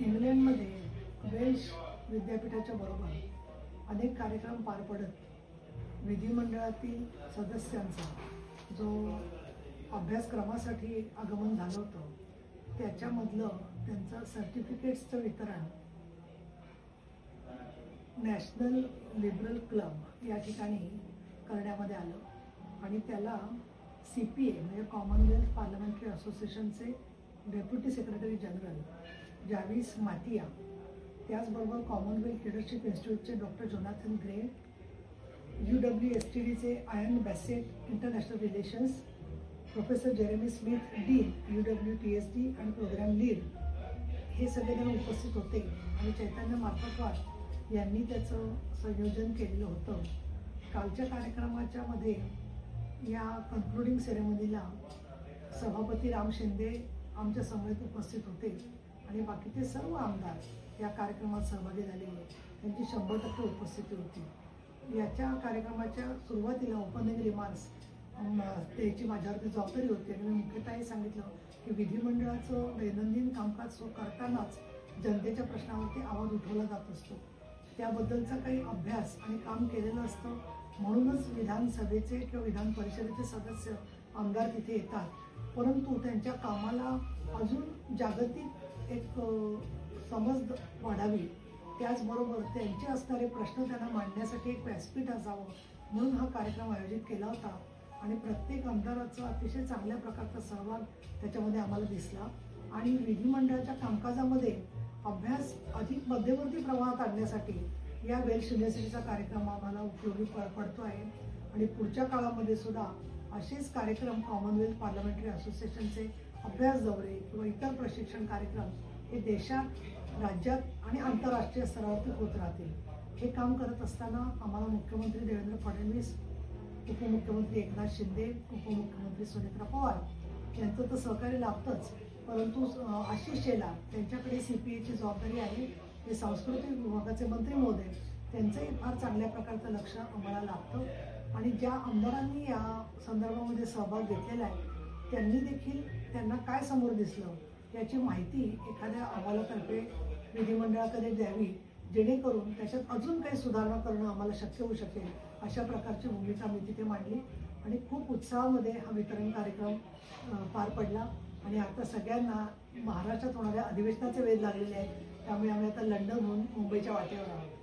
इंग्लंडमध्ये वेल्श विद्यापीठाच्या बरोबर अनेक कार्यक्रम पार पडत. विधिमंडळातील सदस्यांचा जो अभ्यासक्रमासाठी आगमन झालं होतं त्याच्यामधलं त्यांचं सर्टिफिकेट्सचं वितरण नॅशनल लिबरल क्लब या ठिकाणी करण्यामध्ये आलं. आणि त्याला सी पी ए म्हणजे कॉमनवेल्थ पार्लमेंटरी असोसिएशनचे डेप्युटी सेक्रेटरी जनरल जावीस माटिया त्याचबरोबर Commonwealth leadership इन्स्टिट्यूटचे doctor Jonathan Grey U W S T डीचे Ian Basset international relations professor Jeremy Smith dean U W T S D आणि प्रोग्राम लीड हे सगळेजण उपस्थित होते आणि चैतन्य मार्फतवास यांनी त्याचं संयोजन केलेलं होतं. कालच्या कार्यक्रमाच्या मध्ये या कन्क्लुडिंग सेरेमनीला सभापती राम शिंदे आमच्या समवेत उपस्थित होते. आणि बाकीचे सर्व आमदार या कार्यक्रमात सहभागी झालेले त्यांची शंभर टक्के उपस्थिती होती. याच्या कार्यक्रमाच्या सुरुवातीला ओपनिंग रिमार्क्स त्याची माझ्यावरती जबाबदारी होती. आणि मी मुख्यतः सांगितलं की विधिमंडळाचं दैनंदिन कामकाज सुरू करतानाच जनतेच्या प्रश्नावरती आवाज उठवला जात असतो. त्याबद्दलचा काही अभ्यास आणि काम केलेलं असतं. म्हणूनच विधानसभेचे किंवा विधान परिषदेचे सदस्य आमदार तिथे येतात. परंतु त्यांच्या कामाला अजून जागतिक एक समज वाढावी. त्याचबरोबर त्यांचे असणारे प्रश्न त्यांना मांडण्यासाठी एक व्यासपीठ असावं म्हणून हा कार्यक्रम आयोजित केला होता. आणि प्रत्येक आमदाराचा अतिशय चांगल्या प्रकारचा सहभाग त्याच्यामध्ये आम्हाला दिसला. आणि विधिमंडळाच्या कामकाजामध्ये अभ्यास अधिक मध्यवर्ती प्रवाहात आणण्यासाठी या वेल्श युनिव्हर्सिटीचा कार्यक्रम आम्हाला उपयोगी प- पडतो आहे. आणि पुढच्या काळामध्ये सुद्धा असेच कार्यक्रम कॉमनवेल्थ पार्लमेंटरी असोसिएशनचे अभ्यास दौरे किंवा इतर प्रशिक्षण कार्यक्रम हे देशात राज्यात आणि आंतरराष्ट्रीय स्तरावरती होत राहतील. हे काम करत असताना आम्हाला मुख्यमंत्री देवेंद्र फडणवीस उपमुख्यमंत्री एकनाथ शिंदे उपमुख्यमंत्री सुनेत्रा पवार यांचं तर सहकार्य लाभतंच. परंतु आशिष शेला त्यांच्याकडे सी पी एची जबाबदारी आहे. ते सांस्कृतिक विभागाचे मंत्री महोदय त्यांचंही फार चांगल्या प्रकारचं लक्ष आम्हाला लाभतं. आणि ज्या आमदारांनी या संदर्भामध्ये सहभाग घेतलेला आहे त्यांनी देखील त्यांना काय समोर दिसलं याची माहिती एखाद्या अहवालातर्फे विधिमंडळाकडे द्यावी जेणेकरून त्याच्यात अजून काही सुधारणा करणं आम्हाला शक्य होऊ शकेल अशा प्रकारची भूमिका मी तिथे मांडली. आणि खूप उत्साहामध्ये हा वितरण कार्यक्रम पार पडला. आणि आता सगळ्यांना महाराष्ट्रात होणाऱ्या अधिवेशनाचे वेध लागलेले आहेत. त्यामुळे आम्ही आता लंडनहून मुंबईच्या वाटेवर आहोत.